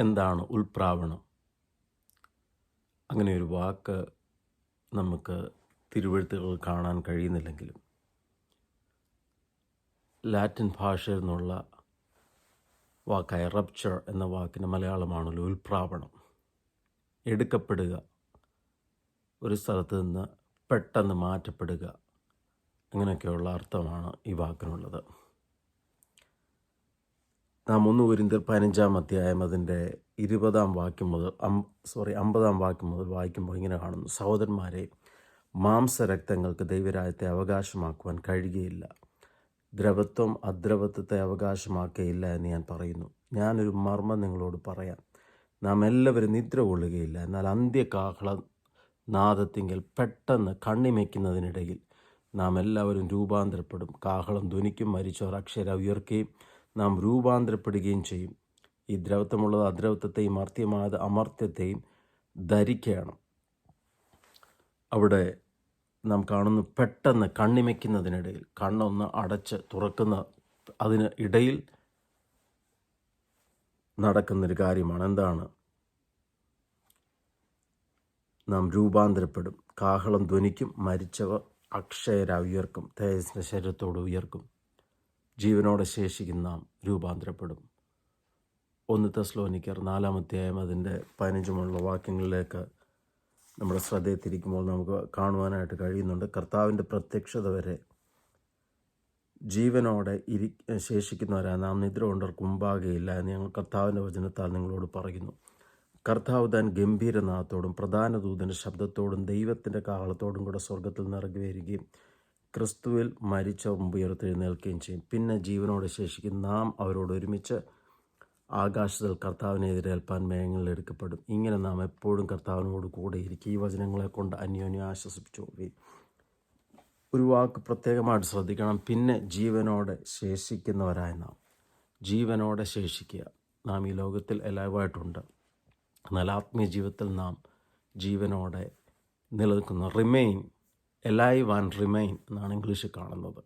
എന്താണ് ഉൽപ്രാവണം അങ്ങനെ ഒരു വാക്ക് നമുക്ക് തിരുവഴുത്തുകൾ കാണാൻ കഴിയുന്നില്ലെങ്കിലും ലാറ്റിൻ ഭാഷയിൽ നിന്നുള്ള വാക്കായ റപ്ചർ എന്ന വാക്കിന് മലയാളമാണല്ലോ ഉൽപ്രാവണം എടുക്കപ്പെടുക. ഒരു സ്ഥലത്ത് നിന്ന് പെട്ടെന്ന് മാറ്റപ്പെടുക. അങ്ങനെയൊക്കെയുള്ള അർത്ഥമാണ് ഈ വാക്കിനുള്ളത്. നാം ഒന്ന് കുരിന്തിർ പതിനഞ്ചാം അധ്യായം അതിന്റെ ഇരുപതാം വാക്യം മുതൽ സോറി അമ്പതാം വാക്യം മുതൽ വായിക്കുമ്പോൾ ഇങ്ങനെ കാണുന്നു. സഹോദരന്മാരെ മാംസരക്തങ്ങൾക്ക് ദൈവരാജ്യത്തെ അവകാശമാക്കുവാൻ കഴിയുകയില്ല. ദ്രവത്വം അദ്രവത്വത്തെ അവകാശമാക്കുകയില്ല എന്ന് ഞാൻ പറയുന്നു. ഞാനൊരു മർമ്മം നിങ്ങളോട് പറയാം. നാം എല്ലാവരും നിദ്ര കൊള്ളുകയില്ല. എന്നാൽ അന്ത്യകാഹള നാദത്തിങ്കിൽ പെട്ടെന്ന് കണ്ണിമയ്ക്കുന്നതിനിടയിൽ നാം എല്ലാവരും രൂപാന്തരപ്പെടും. കാഹളം ധ്വനിക്കും മരിച്ചവർ അക്ഷര ഉയർക്കുകയും നാം രൂപാന്തരപ്പെടുകയും ചെയ്യും. ഈ ദ്രവത്വമുള്ളത് അദ്രവത്വത്തെയും അർത്ഥ്യമായത് അമർത്യത്തെയും ധരിക്കുകയാണ്. അവിടെ നാം കാണുന്നു പെട്ടെന്ന് കണ്ണിമയ്ക്കുന്നതിനിടയിൽ കണ്ണൊന്ന് അടച്ച് തുറക്കുന്ന അതിന് ഇടയിൽ നടക്കുന്നൊരു കാര്യമാണ്. എന്താണ്? നാം രൂപാന്തരപ്പെടും. കാഹളം ധ്വനിക്കും മരിച്ചവ അക്ഷയര ഉയർക്കും തേജസ്സിന്റെ ശരീരത്തോട് ഉയർക്കും. ജീവനോടെ ശേഷിക്കുന്ന രൂപാന്തരപ്പെടും. ഒന്ന് തെസ്ലോനിക്കർ നാലാമധ്യായം അതിന്റെ പതിനഞ്ചുമുള്ള വാക്യങ്ങളിലേക്ക് നമ്മുടെ ശ്രദ്ധയെ തിരിക്കുമ്പോൾ നമുക്ക് കാണുവാനായിട്ട് കഴിയുന്നുണ്ട്. കർത്താവിന്റെ പ്രത്യക്ഷത വരെ ജീവനോടെ ഇരി ശേഷിക്കുന്നവരാ. നാം നിദ്ര കൊണ്ടവർക്ക് മുമ്പാകെയില്ല എന്ന് ഞങ്ങൾ കർത്താവിന്റെ വചനത്താൽ നിങ്ങളോട് പറയുന്നു. കർത്താവ് താൻ ഗംഭീരനാഥത്തോടും പ്രധാന ദൂതന്റെ ശബ്ദത്തോടും ദൈവത്തിന്റെ കാഹളത്തോടും കൂടെ സ്വർഗത്തിൽ നിറങ്ങി വരികയും ക്രിസ്തുവിൽ മരിച്ച മുമ്പ് ഉയർത്തെഴുന്നേൽക്കുകയും ചെയ്യും. പിന്നെ ജീവനോട് ശേഷിക്കും. നാം അവരോട് ഒരുമിച്ച് ആകാശത്തിൽ കർത്താവിനെ എതിരേൽപ്പാൻ മേഘങ്ങളിൽ എടുക്കപ്പെടും. ഇങ്ങനെ നാം എപ്പോഴും കർത്താവിനോട് കൂടെ ഇരിക്കും. ഈ വചനങ്ങളെ കൊണ്ട് അന്യോന്യം ആശ്വസിപ്പിച്ചു. ഒരു വാക്ക് പ്രത്യേകമായിട്ട് ശ്രദ്ധിക്കണം. പിന്നെ ജീവനോടെ ശേഷിക്കുന്നവരായ നാം. ജീവനോടെ ശേഷിക്കുക. നാം ഈ ലോകത്തിൽ എല്ലാവായിട്ടുണ്ട് എന്നാൽ ആത്മീയ ജീവിതത്തിൽ നാം ജീവനോടെ നിലനിൽക്കുന്ന. റിമെയിൻ എലൈവ് ആൻഡ് റിമൈൻ എന്നാണ് ഇംഗ്ലീഷിൽ കാണുന്നത്.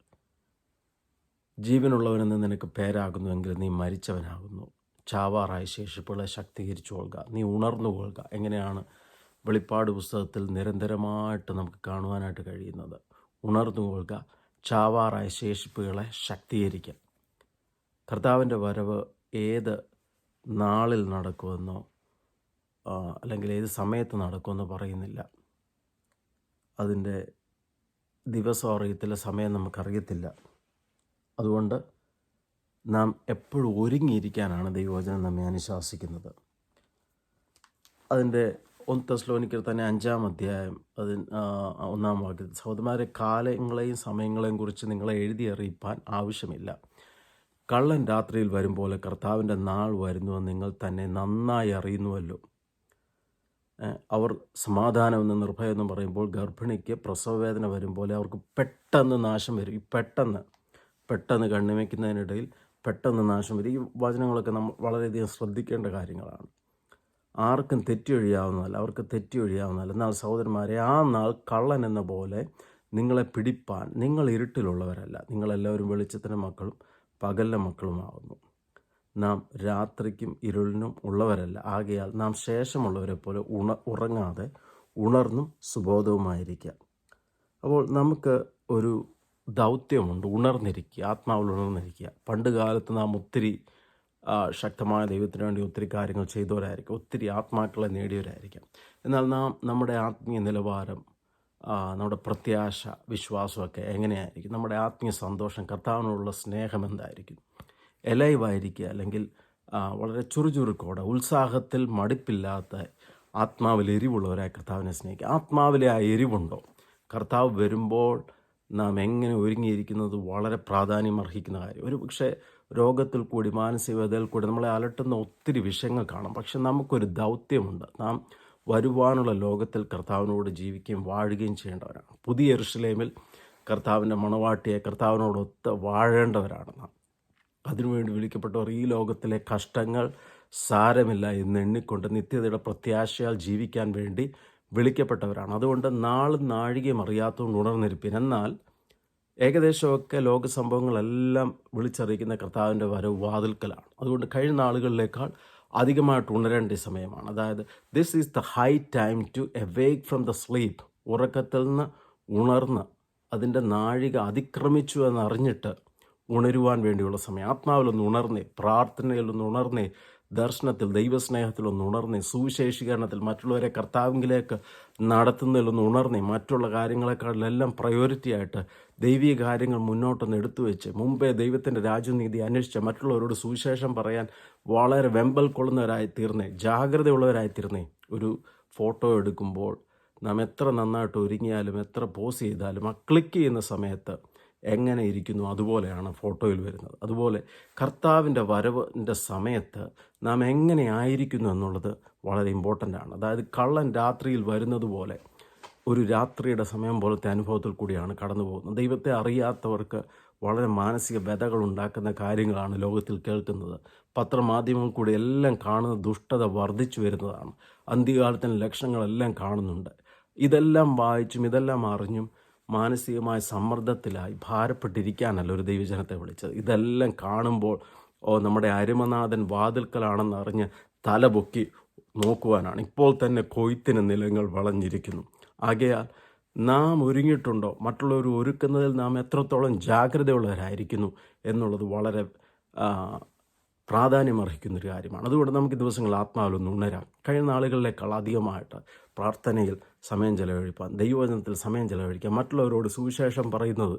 ജീവനുള്ളവനെന്ന് നിനക്ക് പേരാകുന്നുവെങ്കിൽ നീ മരിച്ചവനാകുന്നു. ചാവാറായ ശേഷിപ്പുകളെ ശക്തീകരിച്ചുകൊള്ളുക. നീ ഉണർന്നു കൊള്ളുക എങ്ങനെയാണ് വെളിപ്പാട് പുസ്തകത്തിൽ നിരന്തരമായിട്ട് നമുക്ക് കാണുവാനായിട്ട് കഴിയുന്നത്? ഉണർന്നു കൊള്ളുക ചാവാറായ ശേഷിപ്പുകളെ ശക്തീകരിക്കുക. കർത്താവിന്റെ വരവ് ഏത് നാളിൽ നടക്കുമെന്നോ അല്ലെങ്കിൽ ഏത് സമയത്ത് നടക്കുമെന്നോ പറയുന്നില്ല. അതിന്റെ ദിവസം അറിയത്തില്ല സമയം നമുക്കറിയത്തില്ല. അതുകൊണ്ട് നാം എപ്പോഴും ഒരുങ്ങിയിരിക്കാനാണ് ദൈവവചനം നമ്മെ അനുശാസിക്കുന്നത്. അതിന്റെ ഒന്ന് തന്നെ അഞ്ചാം അധ്യായം അതിന് ഒന്നാം വാക്യം സഹോദരന്മാരെ കാലങ്ങളെയും സമയങ്ങളെയും കുറിച്ച് നിങ്ങളെ എഴുതി അറിയിപ്പാൻ ആവശ്യമില്ല. കള്ളൻ രാത്രിയിൽ വരും പോലെ കർത്താവിന്റെ നാൾ വരുന്നുവെന്ന് നിങ്ങൾ തന്നെ നന്നായി അറിയുന്നുവല്ലോ. അവർ സമാധാനം എന്ന് നിർഭയം എന്ന് പറയുമ്പോൾ ഗർഭിണിക്ക് പ്രസവവേദന വരും പോലെ അവർക്ക് പെട്ടെന്ന് നാശം വരും. ഈ പെട്ടെന്ന് പെട്ടെന്ന് കണ്ണിമയ്ക്കുന്നതിനിടയിൽ പെട്ടെന്ന് നാശം വരും. ഈ വചനങ്ങളൊക്കെ നമ്മൾ വളരെയധികം ശ്രദ്ധിക്കേണ്ട കാര്യങ്ങളാണ്. ആർക്കും തെറ്റൊഴിയാവുന്നതല്ല അവർക്ക് തെറ്റൊഴിയാവുന്നതല്ല എന്നാൽ സഹോദരന്മാരെ ആ നാൾ കള്ളൻ എന്ന പോലെ നിങ്ങളെ പിടിപ്പാൻ നിങ്ങൾ ഇരുട്ടിലുള്ളവരല്ല. നിങ്ങളെല്ലാവരും വെളിച്ചത്തിന്റെ മക്കളും പകലിലെ മക്കളുമാകുന്നു നാം രാത്രിക്കും ഇരുളിനും ഉള്ളവരല്ല. ആകയാൽ നാം ശേഷമുള്ളവരെ പോലെ ഉണ ഉറങ്ങാതെ ഉണർന്നും സുബോധവുമായിരിക്കാം അപ്പോൾ നമുക്ക് ഒരു ദൗത്യമുണ്ട്. ഉണർന്നിരിക്കുക. ആത്മാവിൽ ഉണർന്നിരിക്കുക. പണ്ട് കാലത്ത് നാം ഒത്തിരി ശക്തമായ ദൈവത്തിന് വേണ്ടി ഒത്തിരി കാര്യങ്ങൾ ചെയ്തവരായിരിക്കും. ഒത്തിരി ആത്മാക്കളെ നേടിയവരായിരിക്കാം. എന്നാൽ നാം നമ്മുടെ ആത്മീയ നിലവാരം നമ്മുടെ പ്രത്യാശ വിശ്വാസമൊക്കെ എങ്ങനെയായിരിക്കും? നമ്മുടെ ആത്മീയ സന്തോഷം കർത്താവിനോടുള്ള സ്നേഹം എന്തായിരിക്കും? എലൈവായിരിക്കുക അല്ലെങ്കിൽ വളരെ ചുറുചുറുക്കോടെ ഉത്സാഹത്തിൽ മടുപ്പില്ലാത്ത ആത്മാവിൽ എരിവുള്ളവരായ കർത്താവിനെ സ്നേഹിക്കുക. ആത്മാവിലെ ആ എരിവുണ്ടോ? കർത്താവ് വരുമ്പോൾ നാം എങ്ങനെ ഒരുങ്ങിയിരിക്കുന്നത് വളരെ പ്രാധാന്യം അർഹിക്കുന്ന കാര്യം. ഒരു പക്ഷേ രോഗത്തിൽ കൂടി മാനസികതയിൽ കൂടി നമ്മളെ അലട്ടുന്ന ഒത്തിരി വിഷയങ്ങൾ കാണാം. പക്ഷെ നമുക്കൊരു ദൗത്യമുണ്ട്. നാം വരുവാനുള്ള ലോകത്തിൽ കർത്താവിനോട് ജീവിക്കുകയും വാഴുകയും ചെയ്യേണ്ടവരാണ്. പുതിയ എറുഷലേമിൽ കർത്താവിന്റെ മണവാട്ടിയെ കർത്താവിനോടൊത്ത് വാഴേണ്ടവരാണ് നാം. അതിനുവേണ്ടി വിളിക്കപ്പെട്ടവർ ഈ ലോകത്തിലെ കഷ്ടങ്ങൾ സാരമില്ല എന്ന് എണ്ണിക്കൊണ്ട് നിത്യതയുടെ പ്രത്യാശയാൽ ജീവിക്കാൻ വേണ്ടി വിളിക്കപ്പെട്ടവരാണ്. അതുകൊണ്ട് നാളും നാഴികയും അറിയാത്തതുകൊണ്ട് ഉണർന്നിരിപ്പിൻ എന്നാൽ ഏകദേശമൊക്കെ ലോക സംഭവങ്ങളെല്ലാം വിളിച്ചറിയിക്കുന്ന കർത്താവിന്റെ വരവ് വാതിൽക്കലാണ്. അതുകൊണ്ട് കഴിഞ്ഞ നാളുകളിലേക്കാൾ അധികമായിട്ട് ഉണരേണ്ട സമയമാണ്. അതായത് this is the high time to awake from the sleep ഉറക്കത്തിൽ നിന്ന് ഉണർന്ന് അതിന്റെ നാഴിക അതിക്രമിച്ചു എന്നറിഞ്ഞിട്ട് ഉണരുവാൻ വേണ്ടിയുള്ള സമയം. ആത്മാവിലൊന്ന് ഉണർന്നേ പ്രാർത്ഥനയിലൊന്ന് ഉണർന്നേ ദർശനത്തിൽ ദൈവസ്നേഹത്തിലൊന്ന് ഉണർന്നേ സുവിശേഷീകരണത്തിൽ മറ്റുള്ളവരെ കർത്താവിങ്കിലേക്ക് നടത്തുന്നതിലൊന്ന് ഉണർന്നേ മറ്റുള്ള കാര്യങ്ങളെക്കാളിലെല്ലാം പ്രയോറിറ്റി ആയിട്ട് ദൈവീക കാര്യങ്ങൾ മുന്നോട്ടൊന്ന് എടുത്തു വെച്ച് മുമ്പേ ദൈവത്തിന്റെ രാജ്യനീതി അന്വേഷിച്ച് മറ്റുള്ളവരോട് സുവിശേഷം പറയാൻ വളരെ വെമ്പൽ കൊള്ളുന്നവരായി തീർന്നേ ജാഗ്രതയുള്ളവരായി തീർന്നേ ഒരു ഫോട്ടോ എടുക്കുമ്പോൾ നാം എത്ര നന്നായിട്ട് ഒരുങ്ങിയാലും എത്ര പോസ് ചെയ്താലും ആ ക്ലിക്ക് ചെയ്യുന്ന സമയത്ത് എങ്ങനെ ഇരിക്കുന്നു അതുപോലെയാണ് ഫോട്ടോയിൽ വരുന്നത്. അതുപോലെ കർത്താവിന്റെ വരവിന്റെ സമയത്ത് നാം എങ്ങനെ ആയിരിക്കുന്നു എന്നുള്ളത് വളരെ ഇമ്പോർട്ടന്റ് ആണ്. അതായത് കള്ളൻ രാത്രിയിൽ വരുന്നത് പോലെ ഒരു രാത്രിയുടെ സമയം പോലത്തെ അനുഭവത്തിൽ കൂടിയാണ് കടന്നു പോകുന്നത്. ദൈവത്തെ അറിയാത്തവർക്ക് വളരെ മാനസിക വ്യതകൾ ഉണ്ടാക്കുന്ന കാര്യങ്ങളാണ് ലോകത്തിൽ കേൾക്കുന്നത്. പത്രമാധ്യമങ്ങൾ കൂടി എല്ലാം കാണുന്ന ദുഷ്ടത വർദ്ധിച്ചു വരുന്നതാണ്. അന്ത്യകാലത്തിന് ലക്ഷണങ്ങളെല്ലാം കാണുന്നുണ്ട്. ഇതെല്ലാം വായിച്ചും ഇതെല്ലാം അറിഞ്ഞും മാനസികമായ സമ്മർദ്ദത്തിലായി ഭാരപ്പെട്ടിരിക്കാനല്ല ഒരു ദൈവജനത്തെ വിളിച്ചത്. ഇതെല്ലാം കാണുമ്പോൾ ഓ നമ്മുടെ അരുമനാഥൻ വാതിൽക്കലാണെന്ന് അറിഞ്ഞ് തലപൊക്കി നോക്കുവാനാണ്. ഇപ്പോൾ തന്നെ കൊയ്ത്തിന് നിലങ്ങൾ വളഞ്ഞിരിക്കുന്നു. ആകയാൽ നാം ഒരുങ്ങിയിട്ടുണ്ടോ? മറ്റുള്ളവർ ഒരുക്കുന്നതിൽ നാം എത്രത്തോളം ജാഗ്രതയുള്ളവരായിരിക്കുന്നു എന്നുള്ളത് വളരെ ആ, പ്രാധാന്യമർഹിക്കുന്നൊരു കാര്യമാണ്. അതുകൊണ്ട് നമുക്ക് ദിവസങ്ങൾ ആത്മാവിലൊന്ന് ഉണരാം. കഴിഞ്ഞ നാളുകളിലേക്കാൾ അധികമായിട്ട് പ്രാർത്ഥനയിൽ സമയം ചെലവഴിപ്പാൻ ദൈവവചനത്തിൽ സമയം ചെലവഴിക്കാം മറ്റുള്ളവരോട് സുവിശേഷം പറയുന്നത്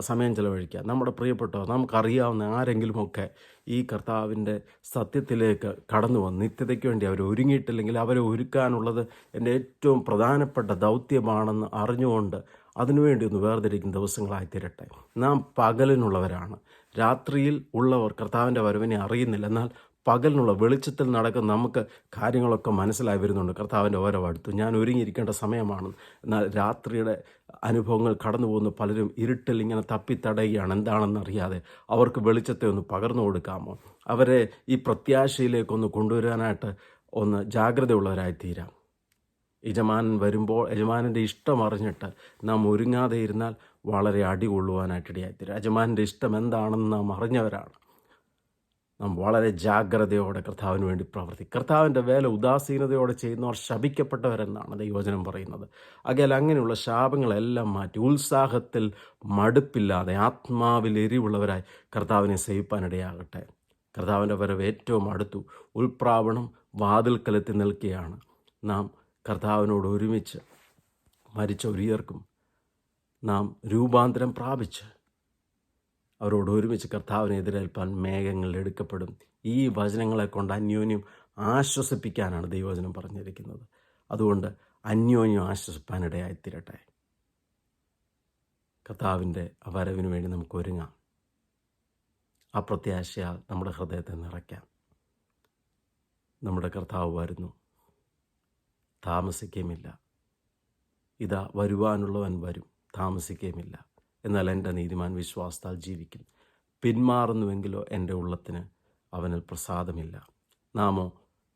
സമയം ചെലവഴിക്കുക നമ്മുടെ പ്രിയപ്പെട്ടവർ നമുക്കറിയാവുന്ന ആരെങ്കിലുമൊക്കെ ഈ കർത്താവിന്റെ സത്യത്തിലേക്ക് കടന്നു വന്ന് നിത്യതയ്ക്ക് വേണ്ടി അവർ ഒരുങ്ങിയിട്ടില്ലെങ്കിൽ അവരെ ഒരുക്കാനുള്ളത് എന്റെ ഏറ്റവും പ്രധാനപ്പെട്ട ദൗത്യമാണെന്ന് അറിഞ്ഞുകൊണ്ട് അതിനുവേണ്ടി ഒന്ന് വേർതിരിക്കുന്ന ദിവസങ്ങളായി തീരട്ടെ. നാം പകലിനുള്ളവരാണ്. രാത്രിയിൽ ഉള്ളവർ കർത്താവിന്റെ വരവിനെ അറിയുന്നില്ല. എന്നാൽ പകലിനുള്ള വെളിച്ചത്തിൽ നടക്കുന്ന നമുക്ക് കാര്യങ്ങളൊക്കെ മനസ്സിലായി വരുന്നുണ്ട്. കർത്താവിന്റെ ഓരോ അടുത്ത് ഞാൻ ഒരുങ്ങിയിരിക്കേണ്ട സമയമാണ്. എന്നാൽ രാത്രിയുടെ അനുഭവങ്ങൾ കടന്നു പോകുന്ന പലരും ഇരുട്ടിൽ ഇങ്ങനെ തപ്പിത്തടയുകയാണ് എന്താണെന്ന് അറിയാതെ അവർക്ക് വെളിച്ചത്തെ ഒന്ന് പകർന്നു കൊടുക്കാമോ? അവരെ ഈ പ്രത്യാശയിലേക്കൊന്ന് കൊണ്ടുവരാനായിട്ട് ഒന്ന് ജാഗ്രതയുള്ളവരായി തീരാം യജമാനൻ വരുമ്പോൾ യജമാനന്റെ ഇഷ്ടം അറിഞ്ഞിട്ട് നാം ഒരുങ്ങാതെ ഇരുന്നാൽ വളരെ അടി കൊള്ളുവാനായിട്ടിടയായിത്തീരും യജമാനന്റെ ഇഷ്ടം എന്താണെന്ന് നാം അറിഞ്ഞവരാണ്. നാം വളരെ ജാഗ്രതയോടെ കർത്താവിന് വേണ്ടി പ്രവർത്തി കർത്താവിന്റെ വേല ഉദാസീനതയോടെ ചെയ്യുന്നവർ ശപിക്കപ്പെട്ടവരെന്നാണ് ദൈവചനം പറയുന്നത്. അകൽ അങ്ങനെയുള്ള ശാപങ്ങളെല്ലാം മാറ്റി ഉത്സാഹത്തിൽ മടുപ്പില്ലാതെ ആത്മാവിൽ എരിവുള്ളവരായി കർത്താവിനെ സേവിപ്പാനിടയാകട്ടെ. കർത്താവിന്റെ വരവ് ഏറ്റവും അടുത്തു ഉൾപ്രാവണം വാതിൽക്കലെത്തി നിൽക്കുകയാണ്. നാം കർത്താവിനോട് ഒരുമിച്ച് മരിച്ച ഒരുയർക്കും നാം രൂപാന്തരം പ്രാപിച്ച് അവരോട് ഒരുമിച്ച് കർത്താവിനെ എതിരേൽപ്പാൻ മേഘങ്ങൾ എടുക്കപ്പെടും. ഈ വചനങ്ങളെ കൊണ്ട് അന്യോന്യം ആശ്വസിപ്പിക്കാനാണ് ദൈവവചനം പറഞ്ഞിരിക്കുന്നത്. അതുകൊണ്ട് അന്യോന്യം ആശ്വസിപ്പാനിടയായിത്തീരട്ടെ കർത്താവിന്റെ വരവിന് വേണ്ടി നമുക്ക് ഒരുങ്ങാം. ആ പ്രത്യാശയാൽ നമ്മുടെ ഹൃദയത്തെ നിറയ്ക്കാം. നമ്മുടെ കർത്താവ് വരുന്നു. താമസിക്കുകയുമില്ല ഇതാ വരുവാനുള്ളവൻ വരും താമസിക്കുകയുമില്ല എന്നാൽ എന്റെ നീതിമാൻ വിശ്വാസത്താൽ ജീവിക്കും. പിന്മാറുന്നുവെങ്കിലോ എന്റെ ഉള്ളത്തിന് അവനിൽ പ്രസാദമില്ല. നാമോ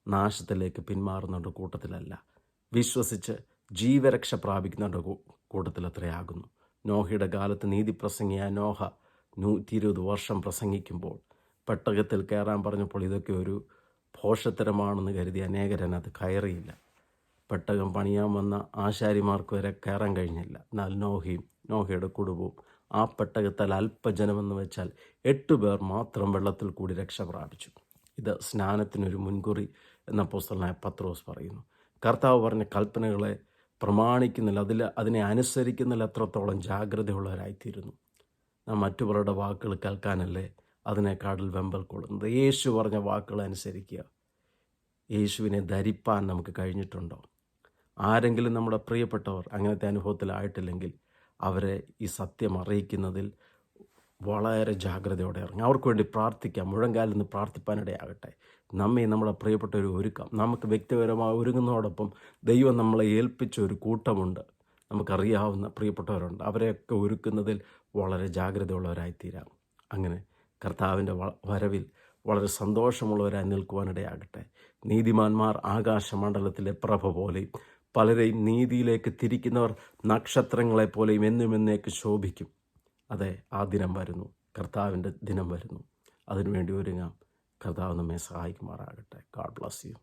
നാശത്തിലേക്ക് പിന്മാറുന്നവരുടെ കൂട്ടത്തിലല്ല. വിശ്വസിച്ച് ജീവരക്ഷ പ്രാപിക്കുന്നവരുടെ കൂട്ടത്തിൽ അത്രയാകുന്നു. നോഹയുടെ കാലത്ത് നീതി പ്രസംഗിയ നോഹ നൂറ്റി ഇരുപത് വർഷം പ്രസംഗിക്കുമ്പോൾ പെട്ടകത്തിൽ കയറാൻ പറഞ്ഞപ്പോൾ ഇതൊക്കെ ഒരു ഭോഷത്തരമാണെന്ന് കരുതി അനേകരനത് കയറിയില്ല. പെട്ടകം പണിയാൻ വന്ന ആശാരിമാർക്ക് വരെ കയറാൻ കഴിഞ്ഞില്ല. എന്നാൽ നോഹയും നോഹയുടെ കുടുംബവും ആ പെട്ടകത്താൽ അല്പജനമെന്ന് വെച്ചാൽ എട്ട് പേർ മാത്രം വെള്ളത്തിൽ കൂടി രക്ഷ പ്രാപിച്ചു. ഇത് സ്നാനത്തിനൊരു മുൻകുറി എന്ന പുസ്തകനായ പത്രോസ് പറയുന്നു. കർത്താവ് പറഞ്ഞ കൽപ്പനകളെ പ്രമാണിക്കുന്നില്ല. അതിൽ അതിനെ അനുസരിക്കുന്നില്ല. എത്രത്തോളം ജാഗ്രതയുള്ളവരായിത്തീരുന്നു. നാം മറ്റുള്ളവരുടെ വാക്കുകൾ കേൾക്കാനല്ലേ അതിനേക്കാളിൽ വെമ്പൽ കൊള്ളുന്നത്? യേശു പറഞ്ഞ വാക്കുകൾ അനുസരിക്കുക. യേശുവിനെ ധരിപ്പാൻ നമുക്ക് കഴിഞ്ഞിട്ടുണ്ടോ? ആരെങ്കിലും നമ്മുടെ പ്രിയപ്പെട്ടവർ അങ്ങനത്തെ അനുഭവത്തിലായിട്ടില്ലെങ്കിൽ അവരെ ഈ സത്യം അറിയിക്കുന്നതിൽ വളരെ ജാഗ്രതയോടെ ഇറങ്ങും. അവർക്ക് വേണ്ടി പ്രാർത്ഥിക്കാം. മുഴങ്കാലിൽ നിന്ന് പ്രാർത്ഥിപ്പാനിടയാകട്ടെ നമ്മെ നമ്മുടെ ഒരു ഒരുക്കം. നമുക്ക് വ്യക്തിപരമായി ഒരുങ്ങുന്നതോടൊപ്പം ദൈവം നമ്മളെ ഏൽപ്പിച്ച ഒരു കൂട്ടമുണ്ട്. നമുക്കറിയാവുന്ന പ്രിയപ്പെട്ടവരുണ്ട്. അവരെയൊക്കെ ഒരുക്കുന്നതിൽ വളരെ ജാഗ്രതയുള്ളവരായിത്തീരാം. അങ്ങനെ കർത്താവിന്റെ വരവിൽ വളരെ സന്തോഷമുള്ളവരായി നിൽക്കുവാനിടയാകട്ടെ നീതിമാന്മാർ ആകാശമണ്ഡലത്തിലെ പ്രഭ പോലെയും പലരെയും നീതിയിലേക്ക് തിരിക്കുന്നവർ നക്ഷത്രങ്ങളെ പോലെയും എന്നും എന്നേക്ക് ശോഭിക്കും. അതെ ആ ദിനം വരുന്നു. കർത്താവിന്റെ ദിനം വരുന്നു. അതിനുവേണ്ടി ഒരുങ്ങാം. കർത്താവ് നമ്മെ സഹായിക്കുമാറാകട്ടെ. God bless you